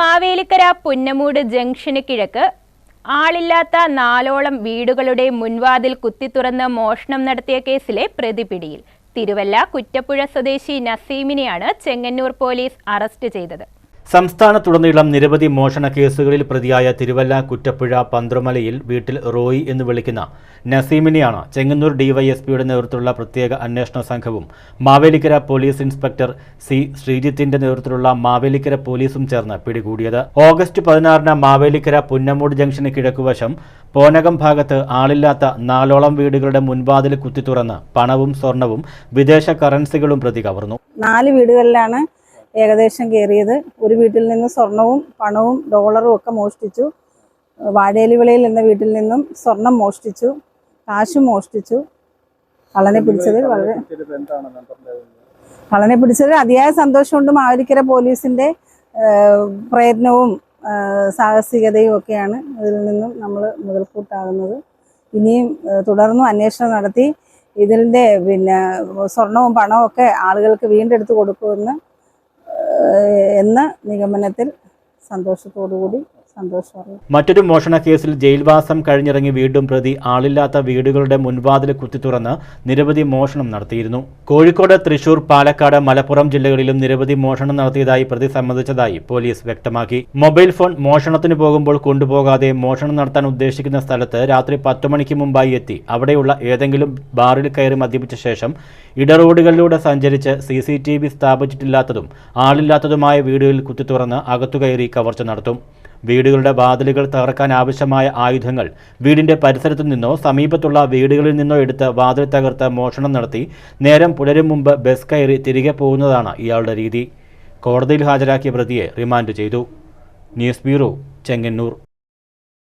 Mavelikkara Punnamood junction കിഴക്ക്. ആളില്ലാത്ത നാലോളം വീടുകളുടെ മുൻവാതിൽ കുത്തിത്തുറന്ന് മോഷണം നടത്തിയ കേസിലെ പ്രതിപിടിയിൽ. തിരുവല്ല കുറ്റപ്പുഴ സ്വദേശി നസീമിനെയാണ് ചെങ്ങന്നൂർ പോലീസ് അറസ്റ്റ് ചെയ്തത്. സംസ്ഥാനത്തുടനീളം നിരവധി മോഷണ കേസുകളിൽ പ്രതിയായ തിരുവല്ല കുറ്റപ്പുഴ പന്ത്രമലയിൽ വീട്ടിൽ റോയി എന്ന് വിളിക്കുന്ന നസീമിനെയാണ് ചെങ്ങന്നൂർ ഡിവൈഎസ്പിയുടെ നേതൃത്വത്തിലുള്ള പ്രത്യേക അന്വേഷണ സംഘവും മാവേലിക്കര പോലീസ് ഇൻസ്പെക്ടർ സി ശ്രീജിത്തിന്റെ നേതൃത്വത്തിലുള്ള മാവേലിക്കര പോലീസും ചേർന്ന് പിടികൂടിയത്. ഓഗസ്റ്റ് പതിനാറിന് മാവേലിക്കര പുന്നമൂട് ജംഗ്ഷന് കിഴക്കുവശം പോനകം ഭാഗത്ത് ആളില്ലാത്ത നാലോളം വീടുകളുടെ മുൻവാതിൽ കുത്തിത്തുറന്ന് പണവും സ്വർണവും വിദേശ കറൻസികളും പ്രതി കവർന്നു. നാല് വീടുകളിലാണ് ഏകദേശം കയറിയത്. ഒരു വീട്ടിൽ നിന്ന് സ്വർണവും പണവും ഡോളറും ഒക്കെ മോഷ്ടിച്ചു. വാഴേലിവിളയിൽ എന്ന വീട്ടിൽ നിന്നും സ്വർണം മോഷ്ടിച്ചു. കാശും മോഷ്ടിച്ചു. കള്ളനെ പിടിച്ചത് വളരെ കള്ളനെ പിടിച്ചത് അതിയായ സന്തോഷം കൊണ്ടും മാവേലിക്കര പോലീസിന്റെ പ്രയത്നവും സാഹസികതയും ഒക്കെയാണ് ഇതിൽ നിന്നും നമ്മൾ മുതൽക്കൂട്ടാകുന്നത്. ഇനിയും തുടർന്നും അന്വേഷണം നടത്തി ഇതിന്റെ പിന്നെ സ്വർണവും പണവും ഒക്കെ ആളുകൾക്ക് വീണ്ടെടുത്ത് കൊടുക്കുമെന്ന് എന്ന നിഗമനത്തിൽ സന്തോഷത്തോടുകൂടി സന്തോഷം മറ്റൊരു മോഷണ കേസിൽ ജയിൽവാസം കഴിഞ്ഞിറങ്ങി വീണ്ടും പ്രതി ആളില്ലാത്ത വീടുകളുടെ മുൻവാതിൽ കുത്തിത്തുറന്ന് നിരവധി മോഷണം നടത്തിയിരുന്നു. കോഴിക്കോട് തൃശൂർ പാലക്കാട് മലപ്പുറം ജില്ലകളിലും നിരവധി മോഷണം നടത്തിയതായി പ്രതി സമ്മതിച്ചതായി പോലീസ് വ്യക്തമാക്കി. മൊബൈൽ ഫോൺ മോഷണത്തിന് പോകുമ്പോൾ കൊണ്ടുപോകാതെ മോഷണം നടത്താൻ ഉദ്ദേശിക്കുന്ന സ്ഥലത്ത് രാത്രി പത്തു മണിക്ക് മുമ്പായി എത്തി. അവിടെയുള്ള ഏതെങ്കിലും ബാറിൽ കയറി മദ്യപിച്ച ശേഷം ഇടറോഡുകളിലൂടെ സഞ്ചരിച്ച് സി സി ടി വി സ്ഥാപിച്ചിട്ടില്ലാത്തതും ആളില്ലാത്തതുമായ വീടുകളിൽ കുത്തിത്തുറന്ന് അകത്തുകയറി കവർച്ച നടത്തും. വീടുകളുടെ വാതിലുകൾ തകർക്കാൻ ആവശ്യമായ ആയുധങ്ങൾ വീടിന്റെ പരിസരത്തു നിന്നോ സമീപത്തുള്ള വീടുകളിൽ നിന്നോ എടുത്ത് വാതിൽ തകർത്ത് മോഷണം നടത്തി നേരം പുലരും മുമ്പ് ബസ് കയറി തിരികെ പോകുന്നതാണ് ഇയാളുടെ രീതി. കോടതിയിൽ ഹാജരാക്കിയ പ്രതിയെ റിമാൻഡ് ചെയ്തു. News bureau Chengannur.